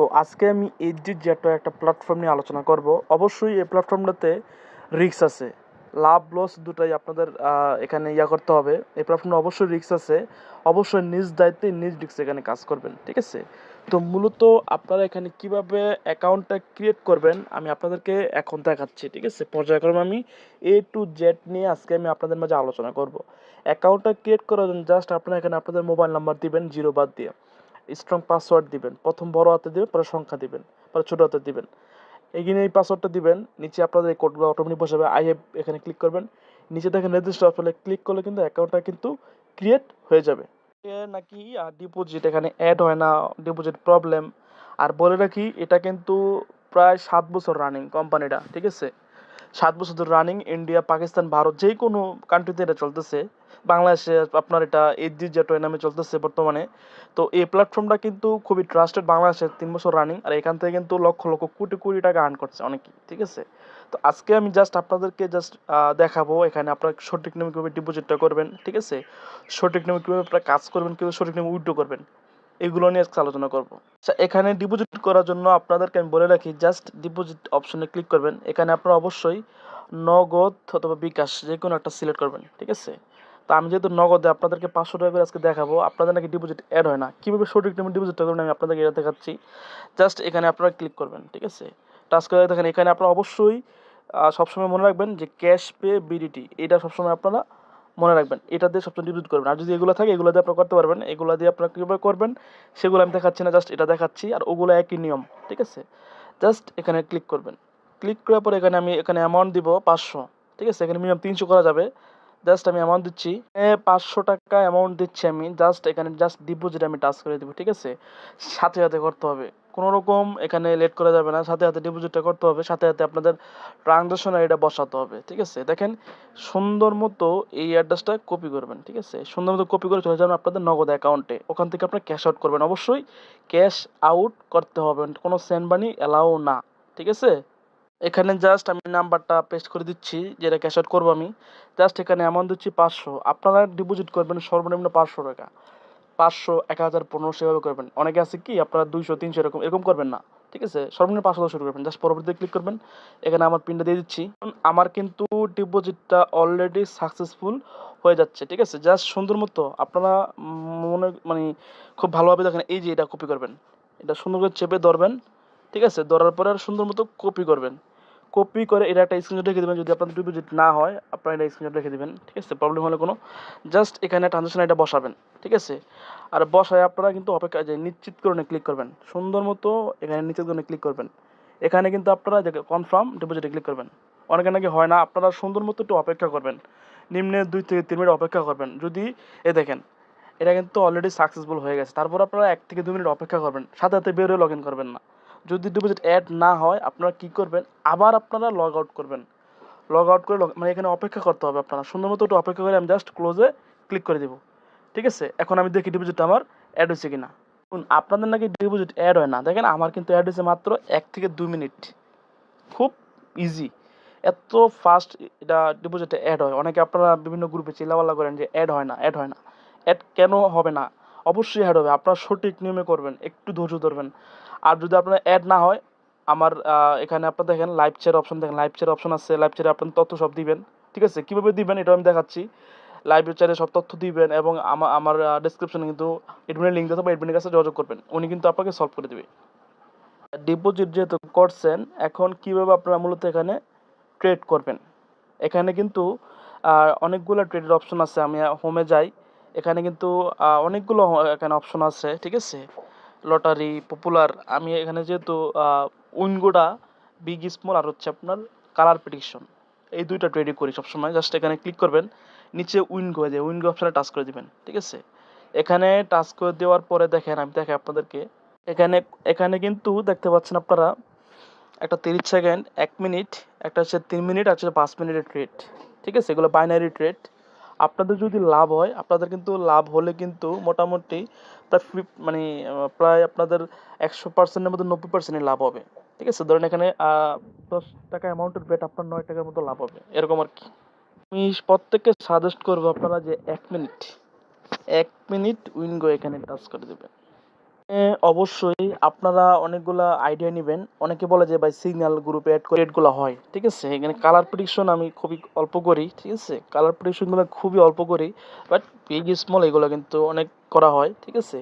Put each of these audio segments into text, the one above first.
তো আজকে আমি এইচডি জেটো একটা প্ল্যাটফর্ম নিয়ে আলোচনা করব, অবশ্যই এই প্ল্যাটফর্মটাতে রিস্ক আছে। লাভ লস দুটাই আপনাদের এখানে ইয়া করতে হবে। এই প্ল্যাটফর্মে অবশ্যই রিস্ক আছে। অবশ্যই নিজ দায়িত্বে নিজ রিক্স এখানে কাজ করবেন, ঠিক আছে? তো মূলত আপনারা এখানে কীভাবে অ্যাকাউন্টটা ক্রিয়েট করবেন, আমি আপনাদেরকে এখন দেখাচ্ছি, ঠিক আছে? পর্যায়ক্রমে আমি এ টু জেড নিয়ে আজকে আমি আপনাদের মাঝে আলোচনা করব। অ্যাকাউন্টটা ক্রিয়েট করার জন্য জাস্ট আপনারা এখানে আপনাদের মোবাইল নাম্বার দিবেন জিরো বাদ দিয়ে। স্ট্রং পাসওয়ার্ড দিবেন। প্রথম বড় হাতে দিবেন, পরে সংখ্যা দিবেন, পরে ছোট হাতে দিবেন। এখানে এই পাসওয়ার্ডটা দিবেন, নিচে আপনাদের এই কোডগুলো অটোমেটিক বসাবে আই হ্যাভ এখানে ক্লিক করবেন। নিচে দেখেন নির্দিষ্ট অপশনে ক্লিক করলে কিন্তু অ্যাকাউন্টটা কিন্তু ক্রিয়েট হয়ে যাবে। নাকি ডিপোজিট এখানে অ্যাড হয় না ডিপোজিট প্রবলেম আর বলে রাখি, এটা কিন্তু প্রায় সাত বছর রানিং কোম্পানিটা ঠিক আছে? সাত বছর ধরে রানিং ইন্ডিয়া পাকিস্তান ভারত যে কোনো কান্ট্রিতে এটা চলতেছে। বাংলাদেশে আপনার এটা এইচডি জেটো নামে চলতেছে বর্তমানে, তো এই প্ল্যাটফর্মটা কিন্তু খুবই ট্রাস্টেড বাংলাদেশে তিন বছর রানিং আর এখান থেকে কিন্তু লক্ষ লক্ষ কোটি কোটি টাকা আর্ন করছে অনেকেই, ঠিক আছে? তো আজকে আমি জাস্ট আপনাদেরকে জাস্ট দেখাবো এখানে আপনার সঠিক নিয়মে কীভাবে ডিপোজিটটা করবেন, ঠিক আছে? সঠিক নিয়মে কীভাবে আপনারা কাজ করবেন, কীভাবে সঠিক নিয়মে উইথড্র করবেন, এগুলো নিয়ে আজকে আলোচনা করব। আচ্ছা এখানে ডিপোজিট করার জন্য আপনাদেরকে আমি বলে রাখি জাস্ট ডিপোজিট অপশনে ক্লিক করবেন, এখানে আপনারা অবশ্যই নগদ অথবা বিকাশ যে কোনো একটা সিলেক্ট করবেন, ঠিক আছে? তো আমি যেহেতু নগদে আপনাদেরকে পাঁচশো টাকা করে আজকে দেখাবো, আপনাদের নাকি ডিপোজিট অ্যাড হয় না। কীভাবে সঠিক নিয়মে ডিপোজিটটা করবেন আমি আপনাদেরকে এটা দেখাচ্ছি। জাস্ট এখানে আপনারা ক্লিক করবেন, ঠিক আছে? টাচ করে দেখেন, এখানে আপনারা অবশ্যই সবসময় মনে রাখবেন যে ক্যাশ পে বিডিটি এটা সবসময় আপনারা মনে রাখবেন। এটা দিয়ে সবসময় ডিপোজিট করবেন। আর যদি এগুলো থাকে, এগুলো দিয়ে আপনারা করতে পারবেন। এগুলো দিয়ে আপনারা কীভাবে করবেন, সেগুলো আমি দেখাচ্ছি না জাস্ট এটা দেখাচ্ছি। আর ওগুলো একই নিয়ম, ঠিক আছে? জাস্ট এখানে ক্লিক করবেন। ক্লিক করার পরে এখানে আমি, এখানে অ্যামাউন্ট দিব পাঁচশো, ঠিক আছে? এখানে মিনিমাম তিনশো করা যাবে। জাস্ট আমি অ্যামাউন্ট দিচ্ছি। পাঁচশো টাকা অ্যামাউন্ট দিচ্ছি আমি। জাস্ট এখানে জাস্ট ডিপোজিট আমি টাচ করে দেবো, ঠিক আছে? সাথে সাথে করতে হবে। কোনো রকম এখানে লেট করা যাবে না। সাথে সাথে ডিপোজিটটা করতে হবে। সাথে সাথে আপনাদের ট্রানজাকশন এটা বসাতে হবে, ঠিক আছে? দেখেন, সুন্দর মতো এই অ্যাড্রেসটা কপি করবেন, ঠিক আছে? সুন্দর মতো কপি করে চলে যাবেন আপনাদের নগদ অ্যাকাউন্টে ওখান থেকে আপনার ক্যাশ আউট করবেন। অবশ্যই ক্যাশ আউট করতে হবে। কোনো সেন্ড মানি অ্যালাউ না, ঠিক আছে? এখানে জাস্ট আমি নাম্বারটা পেস্ট করে দিচ্ছি, যেটা ক্যাশ আউট করব আমি। জাস্ট এখানে অ্যামাউন্ট দিচ্ছি পাঁচশো। আপনারা ডিপোজিট করবেন সর্বনিম্ন পাঁচশো টাকা। পাঁচশো, এক হাজার পনেরো সেভাবে করবেন। অনেকে আছে কি, আপনারা দুইশো, তিনশো এরকম এরকম করবেন না। ঠিক আছে? সর্বনিম্ন পাঁচশো দশ শুরু করবেন। জাস্ট পরবর্তীতে ক্লিক করবেন। এখানে আমার পিনটা দিয়ে দিচ্ছি। আমার কিন্তু ডিপোজিটটা অলরেডি সাকসেসফুল হয়ে যাচ্ছে। ঠিক আছে? জাস্ট সুন্দর মতো আপনারা মনে মানে খুব ভালোভাবে দেখেন, এই যে এটা কপি করবেন। এটা সুন্দর করে চেপে ধরবেন। ঠিক আছে? ধরার পরে আর সুন্দর মতো কপি করবেন। কপি করে এটা একটা স্ক্রিনশট রেখে দেবেন, যদি আপনাদের ডিপোজিট না হয়, আপনারা এটা স্ক্রিনশট রেখে দেবেন, ঠিক আছে? প্রবলেম হলে কোনো জাস্ট এখানে ট্রানজাকশন এটা বসাবেন, ঠিক আছে? আর বসায় আপনারা কিন্তু অপেক্ষা, যে নিশ্চিত করণে ক্লিক করবেন, সুন্দর মতো এখানে নিশ্চিত করণে ক্লিক করবেন। এখানে কিন্তু আপনারা কনফার্ম ডিপোজিটে ক্লিক করবেন। অনেকে নাকি হয় না, আপনারা সুন্দর মতো একটু অপেক্ষা করবেন। নিম্নে দুই থেকে তিন মিনিট অপেক্ষা করবেন। যদি, এ দেখেন, এটা কিন্তু অলরেডি সাকসেসফুল হয়ে গেছে। তারপর আপনারা এক থেকে দু মিনিট অপেক্ষা করবেন, সাথে সাথে বের হয়ে লগ ইন করবেন না। যদি ডিপোজিট অ্যাড না হয় আপনারা কী করবেন? আবার আপনারা লগ আউট করবেন। লগ আউট করে মানে এখানে অপেক্ষা করতে হবে আপনারা। সুন্দর মতো একটু অপেক্ষা করে আমি জাস্ট ক্লোজে ক্লিক করে দেবো। ঠিক আছে? এখন আমি দেখি ডিপোজিটটা আমার অ্যাড হয়েছে কিনা। শুনুন, আপনাদের নাকি ডিপোজিট অ্যাড হয় না। দেখেন আমার কিন্তু অ্যাড হয়েছে মাত্র এক থেকে দুই মিনিট। খুব ইজি এত ফাস্ট এটা ডিপোজিটে অ্যাড হয়। অনেকে আপনারা বিভিন্ন গ্রুপে চিল্লাপাল্লা করেন যে অ্যাড হয় না অ্যাড হয় না। অ্যাড কেন হবে না? অবশ্যই অ্যাড হবে। আপনারা সঠিক নিয়মে করবেন, একটু ধৈর্য ধরবেন। আর যদি আপনার অ্যাড না হয়, আমার এখানে আপনার দেখেন লাইভ চেয়ার অপশন দেখেন লাইভ চেয়ার অপশন আছে। লাইভ চেয়ারে আপনার তথ্য সব দিবেন, ঠিক আছে? কীভাবে দিবেন এটা আমি দেখাচ্ছি। লাইভ চেয়ারে সব তথ্য দিবেন এবং আমার আমার ডিসক্রিপশনে কিন্তু এডমিনের লিঙ্ক দেবো এডমিনের কাছে যোগাযোগ করবেন। উনি কিন্তু আপনাকে সলভ করে দেবে। ডিপোজিট যেহেতু করছেন, এখন কীভাবে আপনারা মূলত এখানে ট্রেড করবেন? এখানে কিন্তু অনেকগুলো ট্রেডের অপশন আছে। আমি হোমে যাই। এখানে কিন্তু অনেকগুলো এখানে অপশন আছে, ঠিক আছে? লটারি পপুলার আমি এখানে যেহেতু উইনগোডা বিগ স্মল আর হচ্ছে আপনার কালার প্রেডিকশন এই দুইটা ট্রেডই করি সবসময় জাস্ট এখানে ক্লিক করবেন, নিচে উইনগো যে উইনগো অপশনে টাচ করে দিবেন, ঠিক আছে? এখানে টাচ করে দেওয়ার পরে দেখেন, আমি দেখাই আপনাদেরকে, এখানে এখানে কিন্তু দেখতে পাচ্ছেন আপনারা, একটা তিরিশ সেকেন্ড এক মিনিট একটা হচ্ছে তিন মিনিট আর হচ্ছে পাঁচ মিনিটের ট্রেড ঠিক আছে? এগুলো বাইনারি ট্রেড আপনাদের যদি লাভ হয়, আপনাদের কিন্তু লাভ হলে কিন্তু মোটামুটি প্রায় ফিফ- মানে প্রায় আপনাদের একশো পার্সেন্টের মধ্যে নব্বই পার্সেন্টই লাভ হবে। ঠিক আছে? ধরেন এখানে দশ টাকা অ্যামাউন্টের বেট আপনার নয় টাকার মতো লাভ হবে। এরকম আর কি। আমি প্রত্যেককে সাজেস্ট করব আপনারা যে এক মিনিট এক মিনিট উইনগো এখানে টাচ করে দেবেন। অবশ্যই আপনারা অনেকগুলা আইডিয়া নিবেন। অনেকে বলে যে, ভাই সিগন্যাল গ্রুপে অ্যাড করে এডগুলো হয়। ঠিক আছে? এখানে কালার প্রেডিকশন আমি খুবই অল্প করি, ঠিক আছে? কালার প্রেডিকশনগুলো খুবই অল্প করি বাট বিগ স্মল এগুলো কিন্তু অনেক করা হয়, ঠিক আছে?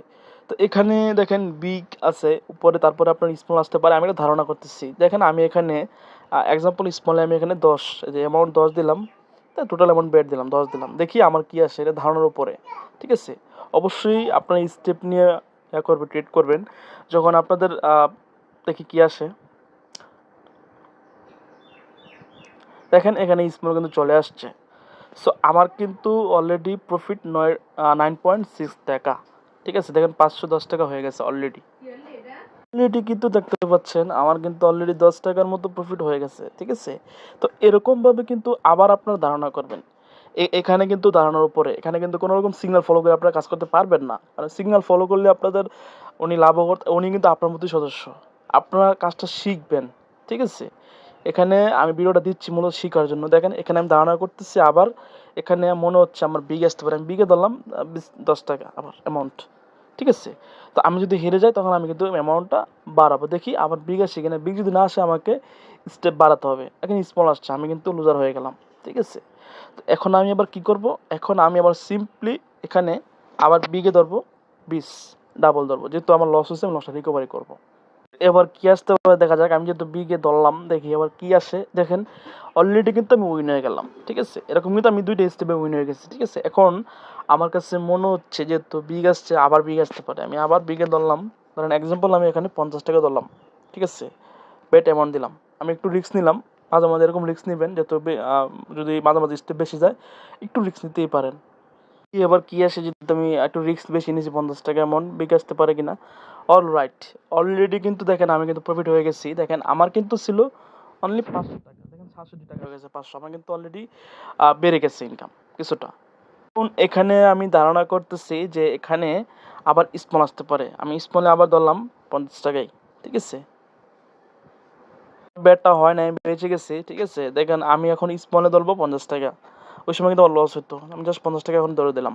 তো এখানে দেখেন বিগ আছে, উপরে তারপরে আপনার স্মল আসতে পারে, আমি একটা ধারণা করতেছি। দেখেন, আমি এখানে এক্সাম্পল স্মলে আমি এখানে দশ যে অ্যামাউন্ট দশ দিলাম, তা টোটাল অ্যামাউন্ট বেড দিলাম, দশ দিলাম। দেখি আমার কি আসে, এটা ধারণার উপরে, ঠিক আছে? অবশ্যই আপনার স্টেপ নিয়ে ইয়া করবে ট্রিট করবেন। যখন আপনাদের দেখি কি আসে। দেখেন এখানে স্মল কিন্তু চলে আসছে। সো আমার কিন্তু অলরেডি প্রফিট নয় নাইন পয়েন্ট সিক্স টাকা। ঠিক আছে? দেখেন পাঁচশো দশ টাকা হয়ে গেছে অলরেডি অলরেডি কিন্তু দেখতে পাচ্ছেন, আমার কিন্তু অলরেডি দশ টাকার মতো প্রফিট হয়ে গেছে। ঠিক আছে? তো এরকমভাবে কিন্তু আবার আপনার ধারণা করবেন। এখানে কিন্তু দাঁড়ানোর উপরে, এখানে কিন্তু কোনো রকম সিগনাল ফলো করে আপনারা কাজ করতে পারবেন না। কারণ সিগনাল ফলো করলে আপনাদের উনি লাভ উনি কিন্তু আপনার মতোই সদস্য। আপনারা কাজটা শিখবেন, ঠিক আছে? এখানে আমি ভিডিওটা দিচ্ছি মূলত শেখার জন্য। দেখেন, এখানে আমি ধারণা করতেছি, আবার এখানে মনে হচ্ছে আমার বিগ আসতে পারে। আমি বিগে ধরলাম দশ টাকা আবার অ্যামাউন্ট ঠিক আছে? তো আমি যদি হেরে যাই, তখন আমি কিন্তু অ্যামাউন্টটা বাড়াবো। দেখি আবার বিগ আসে কিনা। বিগ যদি না আসে, আমাকে স্টেপ বাড়াতে হবে। এখন স্মল আসছে, আমি কিন্তু লুজার হয়ে গেলাম, ঠিক আছে? এখন আমি আবার কি করব? এখন আমি আবার সিম্পলি এখানে আবার বিগে ধরবো, বিশ ডাবল ধরবো। যেহেতু আমার লস হয়েছে, আমি লসটা রিকভারি করব। এবার কি আসতে পারে দেখা যাক, আমি যেহেতু বিগে ধরলাম, দেখি এবার কি আসে। দেখেন অলরেডি কিন্তু আমি উইন হয়ে গেলাম, ঠিক আছে? এরকম কিন্তু আমি দুইটা স্টেপে উইন হয়ে গেছি, ঠিক আছে? এখন আমার কাছে মনে হচ্ছে যেহেতু বিগ আসছে, আবার বিগ আসতে পারে। আমি আবার বিগে ধরলাম, ধরেন এক্সাম্পল আমি এখানে পঞ্চাশ টাকা ধরলাম, ঠিক আছে? বেট অ্যামাউন্ট দিলাম। আমি একটু রিস্ক নিলাম। মাঝে মাঝে এরকম রিস্ক নেবেন যেহেতু যদি মাঝে মাঝে স্টেপ বেশি যায়, একটু রিস্ক নিতেই পারেন। কি এবার কি আসে যদি আমি একটু রিস্ক বেশি নিয়েছি পঞ্চাশ টাকা, এমন বিগ আসতে পারে কিনা? অল রাইট অলরেডি কিন্তু দেখেন আমি কিন্তু প্রফিট হয়ে গেছি। দেখেন আমার কিন্তু ছিল অনলি পাঁচশো টাকা। দেখেন সাতষট্টি টাকা হয়ে গেছে, পাঁচশো। আমার কিন্তু অলরেডি বেড়ে গেছে ইনকাম কিছুটা। এখন এখানে আমি ধারণা করতেছি যে এখানে আবার স্মল আসতে পারে। আমি স্মলে আবার ধরলাম পঞ্চাশ টাকাই ঠিক আছে? ব্যাটটা হয় নাই বেঁচে গেছি, ঠিক আছে? দেখেন, আমি এখন স্মলে ধরবো পঞ্চাশ টাকা। ওই সময় কিন্তু লস হতো আমি জাস্ট পঞ্চাশ টাকা এখন ধরে দিলাম।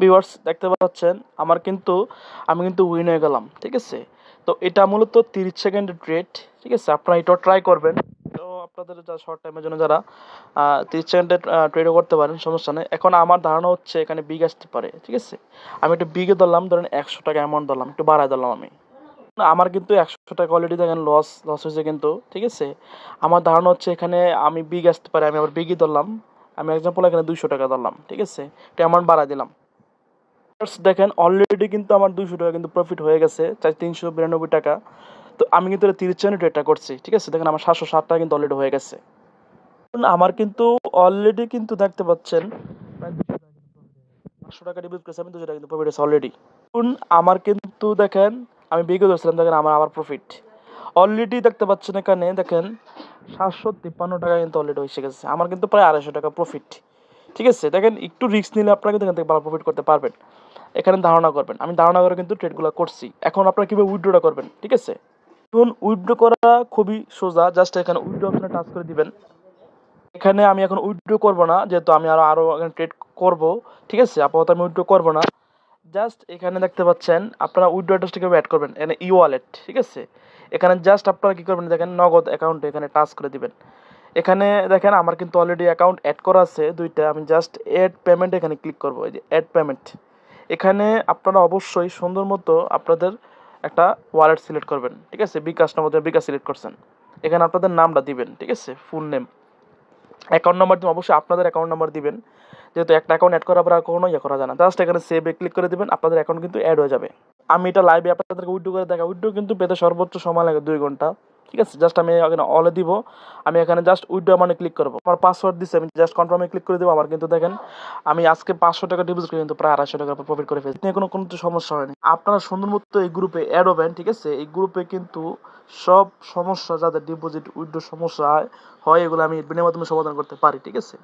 ভিউয়ার্স দেখতে পাচ্ছেন, আমার কিন্তু, আমি কিন্তু উইন হয়ে গেলাম, ঠিক আছে? তো এটা মূলত তিরিশ সেকেন্ডের ট্রেড ঠিক আছে? আপনারা এটাও ট্রাই করবেন। তো আপনাদের যা শর্ট টাইমের জন্য যারা তিরিশ সেকেন্ডে ট্রেডও করতে পারেন, সমস্যা নেই। এখন আমার ধারণা হচ্ছে এখানে বিগ আসতে পারে, ঠিক আছে? আমি একটু বিগে ধরলাম, ধরেন একশো টাকা অ্যামাউন্ট ধরলাম, একটু বাড়ায় ধরলাম আমি। আমার কিন্তু একশো টাকা অলরেডি দেখেন লস লস হয়েছে কিন্তু, ঠিক আছে? আমার ধারণা হচ্ছে এখানে আমি বিগ আসতে পারে, আমি আবার বিগই ধরলাম। আমি এক্সাম্পল এখানে দুইশো টাকা ধরলাম, ঠিক আছে? এটা অ্যামাউন্ট বাড়ায় দিলাম। দেখেন অলরেডি কিন্তু আমার দুইশো টাকা কিন্তু প্রফিট হয়ে গেছে চার তিনশো বিরানব্বই টাকা। তো আমি কিন্তু এটা তিরিশ সেকেন্ড রেটটা করছি, ঠিক আছে? দেখেন আমার সাতশো ষাট টাকা কিন্তু অলরেডি হয়ে গেছে। আমার কিন্তু অলরেডি কিন্তু দেখতে পাচ্ছেন, প্রায় 200 টাকা কিন্তু profit গেছে। পাঁচশো টাকা ডিপোজিট করেছি, আমি দুশো টাকা কিন্তু প্রফিট হয়েছে অলরেডি আমার কিন্তু দেখেন আমি বিগে ধরছিলাম দেখেন আমার আবার প্রফিট অলরেডি দেখতে পাচ্ছেন এখানে, দেখেন, সাতশো তিপ্পান্ন টাকা কিন্তু অলরেডি হয়ে গেছে। আমার কিন্তু প্রায় আড়াইশো টাকা প্রফিট ঠিক আছে? দেখেন, একটু রিস্ক নিলে আপনারা কিন্তু এখান থেকে ভালো প্রফিট করতে পারবেন। এখানে ধারণা করবেন। আমি ধারণা করে কিন্তু ট্রেডগুলো করছি। এখন আপনারা কীভাবে উইথড্রটা করবেন? ঠিক আছে? এখন উইথড্র করা খুবই সোজা। জাস্ট এখানে উইথড্র অপশনে টাচ করে দিবেন। এখানে আমি এখন উইথড্র করব না, যেহেতু আমি আরও আরও এখানে ট্রেড করব। ঠিক আছে? আপাতত আমি উইথড্র করব না। জাস্ট এখানে দেখতে পাচ্ছেন, আপনারা উইথড্র অ্যাড্রেসটা কীভাবে অ্যাড করবেন, এখানে ই ওয়ালেট ঠিক আছে? এখানে জাস্ট আপনারা কী করবেন, দেখেন নগদ অ্যাকাউন্টে এখানে টাচ করে দিবেন। এখানে দেখেন আমার কিন্তু অলরেডি অ্যাকাউন্ট অ্যাড করা আছে, দুইটা, আমি জাস্ট অ্যাড পেমেন্ট এখানে ক্লিক করব, এই যে অ্যাড পেমেন্ট এখানে আপনারা অবশ্যই সুন্দর মতো আপনাদের একটা ওয়ালেট সিলেক্ট করবেন, ঠিক আছে? বিকাশ নাম্বার বিকাশ সিলেক্ট করছেন। এখানে আপনাদের নামটা দিবেন, ঠিক আছে? ফুল নেম অ্যাকাউন্ট নাম্বার দিবেন অবশ্যই আপনাদের অ্যাকাউন্ট নাম্বার দিবেন। যেহেতু একটা অ্যাকাউন্ট অ্যাড করার পর আর কখনো ইয়ে করা যায় না। জাস্ট এখানে সেভে ক্লিক করে দিবেন, আপনাদের অ্যাকাউন্ট কিন্তু অ্যাড হয়ে যাবে। আমি এটা লাইভে আপনাদেরকে উইড্রো করে দেখা উইড্রো কিন্তু পেতে সর্বোচ্চ সময় লাগে দুই ঘণ্টা। ঠিক আছে? জাস্ট আমি এখানে অলে দিব। আমি এখানে জাস্ট উইড্রো মানে ক্লিক করব। আমার পাসওয়ার্ড দিচ্ছে আমি জাস্ট কনফার্মে ক্লিক করে দেবো। আমার কিন্তু দেখেন, আমি আজকে পাঁচশো টাকা ডিপোজিট করে কিন্তু প্রায় আড়াইশো টাকা প্রফিট করে ফেলছি। কোনো কোনো সমস্যা হয়নি। আপনারা সুন্দর মতো এই গ্রুপে অ্যাড হবেন, ঠিক আছে? এই গ্রুপে কিন্তু সব সমস্যা, যাদের ডিপোজিট উইড্রো সমস্যা হয় এগুলো আমি বিনা মাধ্যমে সমাধান করতে পারি, ঠিক আছে?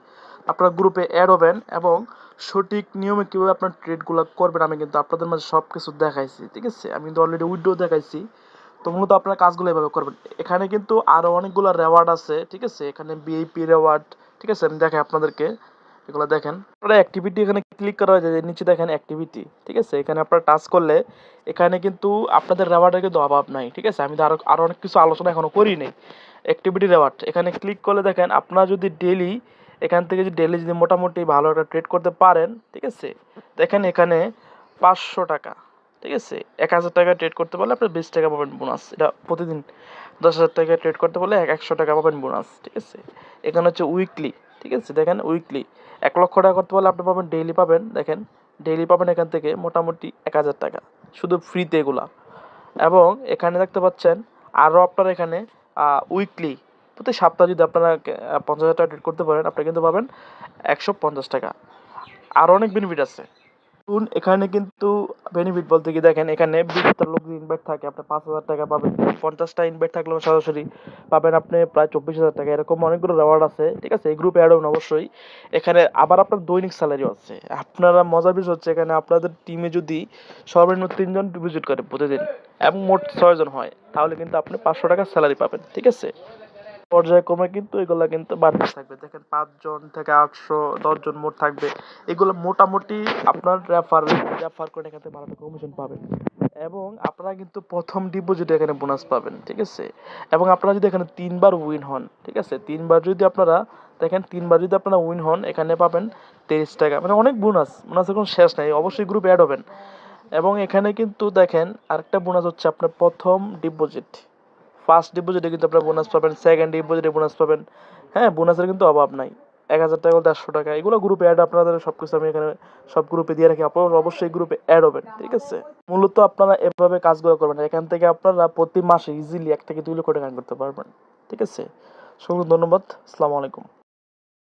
আপনারা গ্রুপে অ্যাড হবেন এবং সঠিক নিয়মে কীভাবে আপনার ট্রেডগুলো করবেন আমি কিন্তু আপনাদের মাঝে সব কিছু দেখাইছি, ঠিক আছে? আমি কিন্তু অলরেডি উইড্রো দেখাইছি। তো মূলত আপনারা কাজগুলো এভাবে করবেন। এখানে কিন্তু আরও অনেকগুলো রেওয়ার্ড আছে, ঠিক আছে? এখানে বিএপি রেওয়ার্ড ঠিক আছে? আমি দেখাই আপনাদেরকে। এগুলো দেখেন। আপনারা অ্যাক্টিভিটি এখানে ক্লিক করা যায় নিচে দেখেন অ্যাক্টিভিটি ঠিক আছে? এখানে আপনারা টাচ করলে এখানে কিন্তু আপনাদের রেওয়ার্ডের কিন্তু অভাব নাই, ঠিক আছে? আমি তো আরও আরও অনেক কিছু আলোচনা এখনও করি নাই অ্যাক্টিভিটি রেওয়ার্ড এখানে ক্লিক করলে দেখেন আপনারা যদি ডেলি এখান থেকে যদি ডেলি যদি মোটামুটি ভালো একটা ট্রেড করতে পারেন, ঠিক আছে? দেখেন এখানে পাঁচশো টাকা, ঠিক আছে? এক হাজার টাকা ট্রেড করতে পারলে আপনার বিশ টাকা পাবেন বোনাস এটা প্রতিদিন দশ হাজার টাকা ট্রেড করতে পারলে এক একশো টাকা পাবেন বোনাস ঠিক আছে? এখানে হচ্ছে উইকলি ঠিক আছে? দেখেন উইকলি এক লক্ষ টাকা করতে পারলে আপনি পাবেন ডেইলি পাবেন, দেখেন? ডেইলি পাবেন এখান থেকে মোটামুটি এক হাজার টাকা, শুধু ফ্রিতে এগুলা। এবং এখানে দেখতে পাচ্ছেন আরও আপনার এখানে উইকলি প্রতি সপ্তাহে যদি আপনারা পঞ্চাশ হাজার টাকা করতে পারেন আপনি কিন্তু পাবেন একশো পঞ্চাশ টাকা। আরও অনেক বেনিফিট আছে। দেখুন এখানে কিন্তু বেনিফিট বলতে কি, দেখেন, এখানে বিশটা লোক ইনভাইট থাকে, আপনি পাঁচ হাজার টাকা পাবেন। পঞ্চাশটা ইনভাইট থাকলে সরাসরি পাবেন আপনি প্রায় চব্বিশ হাজার টাকা। এরকম অনেকগুলো রেওয়ার্ড আছে, ঠিক আছে? এই গ্রুপে অ্যাড হবেন অবশ্যই। এখানে আবার আপনার দৈনিক স্যালারিও আছে। আপনারা মজার বিষয় হচ্ছে, এখানে আপনাদের টিমে যদি সর্বনিম্ন তিনজন ভিজিট করে প্রতিদিন, এবং মোট ছয়জন হয়, তাহলে কিন্তু আপনি পাঁচশো টাকা স্যালারি পাবেন, ঠিক আছে? পর্যায়ক্রমে কিন্তু এগুলা কিন্তু বাড়তে থাকবে। দেখেন পাঁচজন থেকে আটশো, দশজন মোট থাকবে। এগুলো মোটামুটি আপনার রেফার রেফার করে এখান থেকে ভালো কমিশন পাবেন। এবং আপনারা কিন্তু প্রথম ডিপোজিটে এখানে বোনাস পাবেন, ঠিক আছে? এবং আপনারা যদি এখানে তিনবার উইন হন, ঠিক আছে? তিনবার যদি আপনারা, দেখেন তিনবার যদি আপনারা উইন হন, এখানে পাবেন তেইশ টাকা। মানে অনেক বোনাস বোনাসের কোনো শেষ নাই, অবশ্যই গ্রুপ অ্যাড হবেন। এবং এখানে কিন্তু দেখেন আরেকটা বোনাস হচ্ছে আপনার প্রথম ডিপোজিট ফার্স্ট ডিপোজিটে কিন্তু আপনার বোনাস পাবেন সেকেন্ড ডিপোজিটে বোনাস পাবেন। হ্যাঁ বোনাসের কিন্তু অভাব নাই। এক হাজার টাকা বলতে একশো টাকা। এগুলো গ্রুপে অ্যাড আপনাদের সব কিছু আমি এখানে সব গ্রুপে দিয়ে রাখি। আপনারা অবশ্যই গ্রুপে অ্যাড হবেন, ঠিক আছে? মূলত আপনারা এভাবে কাজগুলো করবেন। এখান থেকে আপনারা প্রতি মাসে ইজিলি এক থেকে দুই লক্ষ টাকা করতে পারবেন, ঠিক আছে? সকল ধন্যবাদ। আসসালামু আলাইকুম।